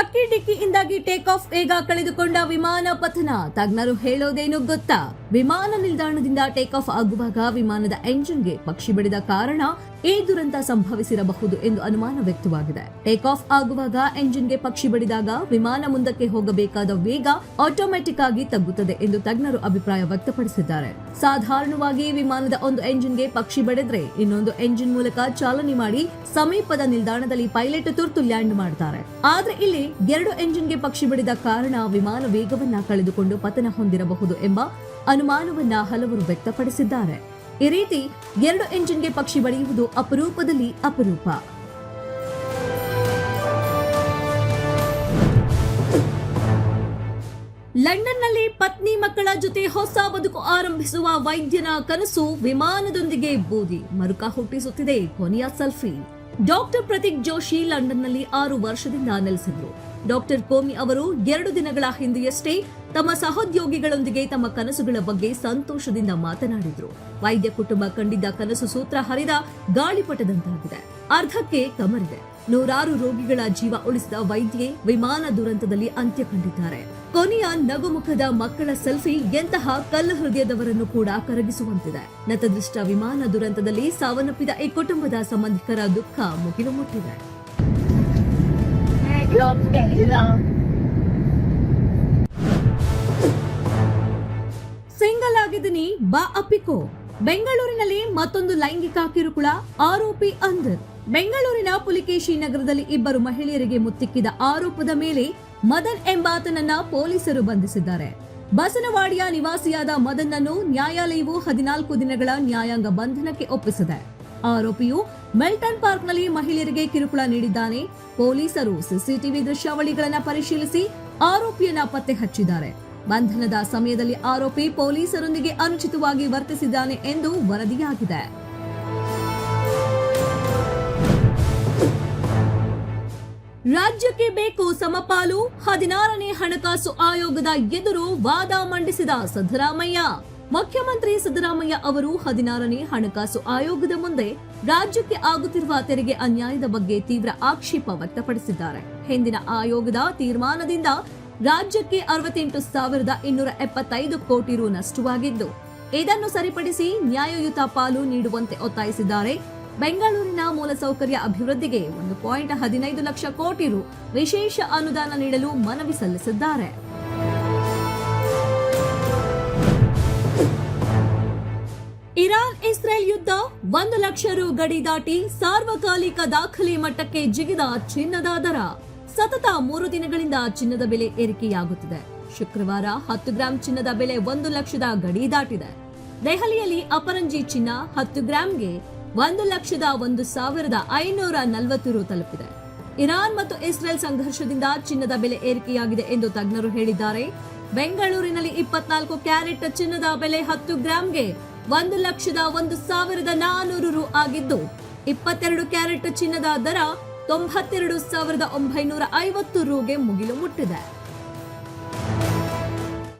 ಹಕ್ಕಿ ಡಿಕ್ಕಿಯಿಂದಾಗಿ take off ವೇಗ ಕಳೆದುಕೊಂಡ ವಿಮಾನ ಪತನ. ತಜ್ಞರು ಹೇಳೋದೇನು ಗೊತ್ತಾ? ವಿಮಾನ ನಿಲ್ದಾಣದಿಂದ ಟೇಕ್ ಆಫ್ ಆಗುವಾಗ ವಿಮಾನದ ಎಂಜಿನ್ಗೆ ಪಕ್ಷಿ ಬಿಡಿದ ಕಾರಣ ಈ ದುರಂತ ಸಂಭವಿಸಿರಬಹುದು ಎಂದು ಅನುಮಾನ ವ್ಯಕ್ತವಾಗಿದೆ. ಟೇಕ್ ಆಫ್ ಆಗುವಾಗ ಎಂಜಿನ್ಗೆ ಪಕ್ಷಿ ಬಡಿದಾಗ ವಿಮಾನ ಮುಂದಕ್ಕೆ ಹೋಗಬೇಕಾದ ವೇಗ ಆಟೋಮ್ಯಾಟಿಕ್ ಆಗಿ ತಗ್ಗುತ್ತದೆ ಎಂದು ತಜ್ಞರು ಅಭಿಪ್ರಾಯ ವ್ಯಕ್ತಪಡಿಸಿದ್ದಾರೆ. ಸಾಧಾರಣವಾಗಿ ವಿಮಾನದ ಒಂದು ಎಂಜಿನ್ಗೆ ಪಕ್ಷಿ ಬಡಿದ್ರೆ ಇನ್ನೊಂದು ಎಂಜಿನ್ ಮೂಲಕ ಚಾಲನೆ ಮಾಡಿ ಸಮೀಪದ ನಿಲ್ದಾಣದಲ್ಲಿ ಪೈಲಟ್ ತುರ್ತು ಲ್ಯಾಂಡ್ ಮಾಡ್ತಾರೆ. ಆದ್ರೆ ಇಲ್ಲಿ ಎರಡು ಎಂಜಿನ್ಗೆ ಪಕ್ಷಿ ಬಡಿದ ಕಾರಣ ವಿಮಾನ ವೇಗವನ್ನ ಕಳೆದುಕೊಂಡು ಪತನ ಹೊಂದಿರಬಹುದು ಎಂಬ ಅನುಮಾನವನ್ನ ಹಲವರು ವ್ಯಕ್ತಪಡಿಸಿದ್ದಾರೆ. ಈ ರೀತಿ ಎರಡು ಎಂಜಿನ್ಗೆ ಪಕ್ಷಿ ಬಡಿಯುವುದು ಅಪರೂಪದಲ್ಲಿ ಅಪರೂಪ. ಲಂಡನ್ನಲ್ಲಿ ಪತ್ನಿ ಮಕ್ಕಳ ಜೊತೆ ಹೊಸ ಬದುಕು ಆರಂಭಿಸುವ ವೈದ್ಯನ ಕನಸು ವಿಮಾನದೊಂದಿಗೆ ಬೂದಿ ಮರುಕ ಹುಟ್ಟಿಸುತ್ತಿದೆ ಕೊನೆಯ ಸೆಲ್ಫಿ. ಡಾಕ್ಟರ್ ಪ್ರತೀಕ್ ಜೋಶಿ ಲಂಡನ್ನಲ್ಲಿ ಆರು ವರ್ಷದಿಂದ ನೆಲೆಸಿದ್ರು. ಡಾಕ್ಟರ್ ಕೋಮಿ ಅವರು ಎರಡು ದಿನಗಳ ಹಿಂದೆಯಷ್ಟೇ ತಮ್ಮ ಸಹೋದ್ಯೋಗಿಗಳೊಂದಿಗೆ ತಮ್ಮ ಕನಸುಗಳ ಬಗ್ಗೆ ಸಂತೋಷದಿಂದ ಮಾತನಾಡಿದರು. ವೈದ್ಯ ಕುಟುಂಬ ಕಂಡಿದ್ದ ಕನಸು ಸೂತ್ರ ಹರಿದ ಗಾಳಿಪಟದಂತಾಗಿದೆ ಅರ್ಧಕ್ಕೆ ಕಮರಿದೆ. ನೂರಾರು ರೋಗಿಗಳ ಜೀವ ಉಳಿಸಿದ ವೈದ್ಯೆ ವಿಮಾನ ದುರಂತದಲ್ಲಿ ಅಂತ್ಯ ಕಂಡಿದ್ದಾರೆ. ಕೊನೆಯ ನಗುಮುಖದ ಮಕ್ಕಳ ಸೆಲ್ಫಿ ಎಂತಹ ಕಲ್ಲು ಹೃದಯದವರನ್ನು ಕೂಡ ಕರಗಿಸುವಂತಿದೆ. ನತದೃಷ್ಟ ವಿಮಾನ ದುರಂತದಲ್ಲಿ ಸಾವನ್ನಪ್ಪಿದ ಈ ಕುಟುಂಬದ ಸಂಬಂಧಿಕರ ದುಃಖ ಮುಗಿಲು ಮುಟ್ಟಿದೆ. ಸಿಂಗಲ್ ಆಗಿದ್ದೀನಿ, ಬಾ ಅಪ್ಪಿಕೋ. ಬೆಂಗಳೂರಿನಲ್ಲಿ ಮತ್ತೊಂದು ಲೈಂಗಿಕ ಕಿರುಕುಳ, ಆರೋಪಿ ಅಂದರ್ ಬೆಂಗಳೂರಿನ ಪುಲಿಕೇಶಿ ನಗರದಲ್ಲಿ ಇಬ್ಬರು ಮಹಿಳೆಯರಿಗೆ ಮುತ್ತಿಕ್ಕಿದ ಆರೋಪದ ಮೇಲೆ ಮದನ್ ಎಂಬಾತನನ್ನ ಪೊಲೀಸರು ಬಂಧಿಸಿದ್ದಾರೆ. ಬಸನವಾಡಿಯ ನಿವಾಸಿಯಾದ ಮದನ್ ಅನ್ನು ನ್ಯಾಯಾಲಯವು ಹದಿನಾಲ್ಕು ದಿನಗಳ ನ್ಯಾಯಾಂಗ ಬಂಧನಕ್ಕೆ ಒಪ್ಪಿಸಿದೆ. ಆರೋಪಿಯು ಮೆಲ್ಟನ್ ಪಾರ್ಕ್ನಲ್ಲಿ ಮಹಿಳೆಯರಿಗೆ ಕಿರುಕುಳ ನೀಡಿದ್ದಾನೆ. ಪೊಲೀಸರು ಸಿಸಿಟಿವಿ ದೃಶ್ಯಾವಳಿಗಳನ್ನು ಪರಿಶೀಲಿಸಿ ಆರೋಪಿಯನ್ನ ಪತ್ತೆ ಹಚ್ಚಿದ್ದಾರೆ. ಬಂಧನದ ಸಮಯದಲ್ಲಿ ಆರೋಪಿ ಪೊಲೀಸರೊಂದಿಗೆ ಅನುಚಿತವಾಗಿ ವರ್ತಿಸಿದ್ದಾನೆ ಎಂದು ವರದಿಯಾಗಿದೆ. ರಾಜ್ಯಕ್ಕೆ ಬೇಕು ಸಮಪಾಲು ಹದಿನಾರನೇ ಹಣಕಾಸು ಆಯೋಗದ ಎದುರು ವಾದ ಮಂಡಿಸಿದ ಸಿದ್ದರಾಮಯ್ಯ. ಮುಖ್ಯಮಂತ್ರಿ ಸಿದ್ದರಾಮಯ್ಯ ಅವರು ಹದಿನಾರನೇ ಹಣಕಾಸು ಆಯೋಗದ ಮುಂದೆ ರಾಜ್ಯಕ್ಕೆ ಆಗುತ್ತಿರುವ ತೆರಿಗೆ ಅನ್ಯಾಯದ ಬಗ್ಗೆ ತೀವ್ರ ಆಕ್ಷೇಪ ವ್ಯಕ್ತಪಡಿಸಿದ್ದಾರೆ. ಹಿಂದಿನ ಆಯೋಗದ ತೀರ್ಮಾನದಿಂದ ರಾಜ್ಯಕ್ಕೆ ಅರವತ್ತೆಂಟು ಸಾವಿರದ ಇನ್ನೂರ ಎಪ್ಪತ್ತೈದು ಕೋಟಿ ರು ನಷ್ಟವಾಗಿದ್ದು, ಇದನ್ನು ಸರಿಪಡಿಸಿ ನ್ಯಾಯಯುತ ಪಾಲು ನೀಡುವಂತೆ ಒತ್ತಾಯಿಸಿದ್ದಾರೆ. ಬೆಂಗಳೂರಿನ ಮೂಲಸೌಕರ್ಯ ಅಭಿವೃದ್ಧಿಗೆ ಒಂದು ಪಾಯಿಂಟ್ ಹದಿನೈದು ಲಕ್ಷ ಕೋಟಿ ರು ವಿಶೇಷ ಅನುದಾನ ನೀಡಲು ಮನವಿ ಸಲ್ಲಿಸಿದ್ದಾರೆ. ಇರಾನ್, ಇಸ್ರೇಲ್ ಯುದ್ಧ. ಒಂದು ಲಕ್ಷ ರು ಗಡಿ ದಾಟಿ ಸಾರ್ವಕಾಲಿಕ ದಾಖಲೆ ಮಟ್ಟಕ್ಕೆ ಜಿಗಿದ ಚಿನ್ನದ ದರ. ಸತತ ಮೂರು ದಿನಗಳಿಂದ ಚಿನ್ನದ ಬೆಲೆ ಏರಿಕೆಯಾಗುತ್ತಿದೆ. ಶುಕ್ರವಾರ ಹತ್ತು ಗ್ರಾಂ ಚಿನ್ನದ ಬೆಲೆ ಒಂದು ಲಕ್ಷದ ಗಡಿ ದಾಟಿದೆ. ದೆಹಲಿಯಲ್ಲಿ ಅಪರಂಜಿ ಚಿನ್ನ ಹತ್ತು ಗ್ರಾಂಗೆ ಒಂದು ಲಕ್ಷದ ಒಂದು ಸಾವಿರದ ಐನೂರ ನಲವತ್ತು ರು ತಲುಪಿದೆ. ಇರಾನ್ ಮತ್ತು ಇಸ್ರೇಲ್ ಸಂಘರ್ಷದಿಂದ ಚಿನ್ನದ ಬೆಲೆ ಏರಿಕೆಯಾಗಿದೆ ಎಂದು ತಜ್ಞರು ಹೇಳಿದ್ದಾರೆ. ಬೆಂಗಳೂರಿನಲ್ಲಿ ಇಪ್ಪತ್ನಾಲ್ಕು ಕ್ಯಾರೆಟ್ ಚಿನ್ನದ ಬೆಲೆ ಹತ್ತು ಗ್ರಾಂಗೆ ಒಂದು ಲಕ್ಷದ ಒಂದು ಸಾವಿರದ ನಾನೂರು ರು ಆಗಿದ್ದು, ಇಪ್ಪತ್ತೆರಡು ಕ್ಯಾರೆಟ್ ಚಿನ್ನದ ದರ ತೊಂಬತ್ತೆರಡು ಸಾವಿರದ ಒಂಬೈನೂರ ಐವತ್ತು ರುಗೆ ಮುಗಿಲು ಮುಟ್ಟಿದೆ.